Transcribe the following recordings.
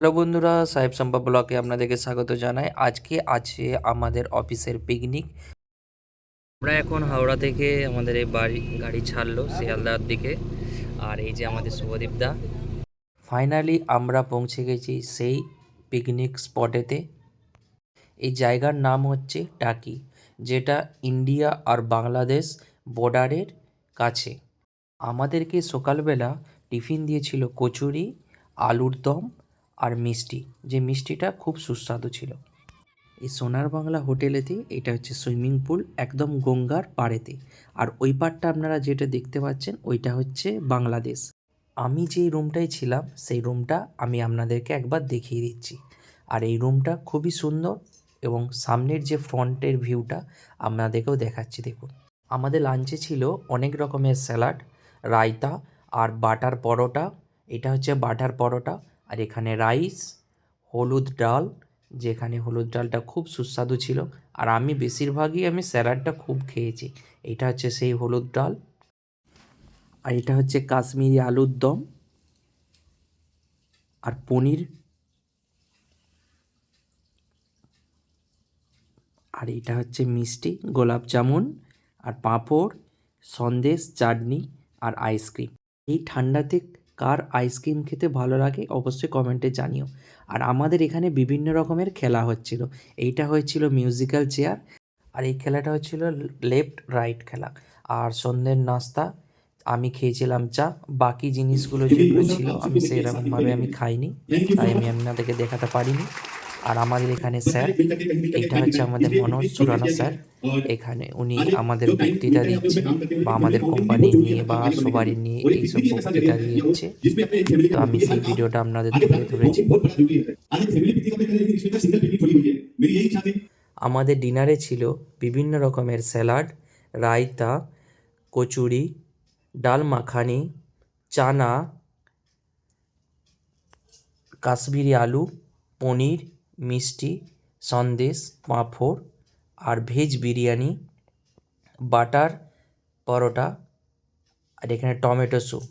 Hello বন্ধুরা, সাহেব সম্পা ব্লকে আপনাদেরকে স্বাগত জানাই। আজকে আছে আমাদের অফিসের পিকনিক আমরা এখন হাওড়া থেকে আমাদের এই বাড়ি, গাড়ি ছাড়লো শিয়ালদার দিকে। আর এই যে আমাদের শুভদীপ দা। ফাইনালি আমরা পৌঁছে গেছি সেই পিকনিক স্পটেতে এই জায়গার নাম হচ্ছে টাকি, যেটা ইন্ডিয়া আর বাংলাদেশ বর্ডারের কাছে। আমাদেরকে সকালবেলা টিফিন দিয়েছিল কচুরি, আলুর দম আর মিষ্টি, যে মিষ্টিটা খুব সুস্বাদু ছিল। এই সোনার বাংলা হোটেলেতে এটা হচ্ছে সুইমিং পুল, একদম গঙ্গার পাড়েতে। আর ওই পাড়টা আপনারা যেটা দেখতে পাচ্ছেন, ওইটা হচ্ছে বাংলাদেশ। আমি যেই রুমটায় ছিলাম, সেই রুমটা আমি আপনাদেরকে একবার দেখিয়ে দিচ্ছি। আর এই রুমটা খুবই সুন্দর এবং সামনের যে ফ্রন্টের ভিউটা আপনাদেরকেও দেখাচ্ছি, দেখুন। আমাদের লাঞ্চে ছিল অনেক রকমের স্যালাড, রায়তা আর বাটার পরোটা। এটা হচ্ছে বাটার পরোটা। আর এখানে রাইস, হলুদ ডাল, যেখানে হলুদ ডালটা খুব সুস্বাদু ছিল। আর আমি বেশিরভাগই আমি স্যালাডটা খুব খেয়েছি। এটা হচ্ছে সেই হলুদ ডাল। আর এটা হচ্ছে কাশ্মীরি আলুর দম। আর পনির। আর এটা হচ্ছে মিষ্টি গোলাপ জামুন। আর পাঁপড়, সন্দেশ, চাটনি আর আইসক্রিম। এই ঠান্ডাতে কার আইসক্রিম খেতে ভালো লাগে অবশ্যই কমেন্টে জানিও। আর আমাদের এখানে বিভিন্ন রকমের খেলা হচ্ছিল। এইটা হয়েছিল মিউজিক্যাল চেয়ার আর এই খেলাটা হচ্ছিল লেফট রাইট খেলা। আর সন্ধ্যের নাস্তা আমি খেয়েছিলাম চা বাকি জিনিসগুলো যেগুলো ছিল আমি সেরকমভাবে আমি খাইনি। তাই আমি আপনাদেরকে দেখাতে পারিনি। আর আমাদের এখানে স্যার এটা হচ্ছে আমাদের মনোজ সুরানা স্যার। এখানে উনি আমাদের বক্তৃতা দিচ্ছে বা আমাদের কোম্পানি নিয়ে বা সবারই নিয়ে এইসব বক্তৃতা দিচ্ছে তো আমি সেই ভিডিওটা আপনাদের তুলে ধরেছি। আমাদের ডিনারে ছিল বিভিন্ন রকমের স্যালাড রায়তা কচুরি ডাল মাখানি চানা কাশ্মীরি আলু পনির মিষ্টি, সন্দেশ, পাঁপড় আর ভেজ বিরিয়ানি, বাটার, পরোটা আর এখানে টমেটো স্যুপ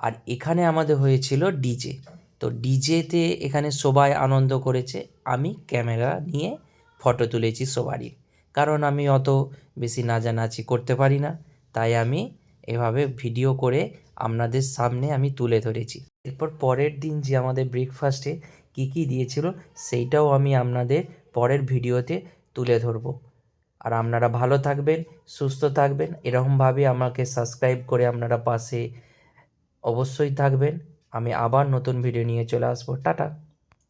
আর এখানে আমাদের হয়েছিল ডিজে। তো ডিজেতে এখানে সবাই আনন্দ করেছে। আমি ক্যামেরা নিয়ে ফটো তুলেছি সবারই। কারণ আমি অত বেশি নাচানাচি করতে পারি না। তাই আমি এভাবে ভিডিও করে আপনাদের সামনে আমি তুলে ধরেছি। এরপর পরের দিন যে আমাদের ব্রেকফাস্টে কী কি দিয়েছিল সেইটাও আমি আপনাদের পরের ভিডিওতে তুলে ধরব। আর আপনারা ভালো থাকবেন, সুস্থ থাকবেন, এরকমভাবে আমাকে সাবস্ক্রাইব করে আপনারা পাশে অবশ্যই থাকবেন। আমি আবার নতুন ভিডিও নিয়ে চলে আসব। টাটা।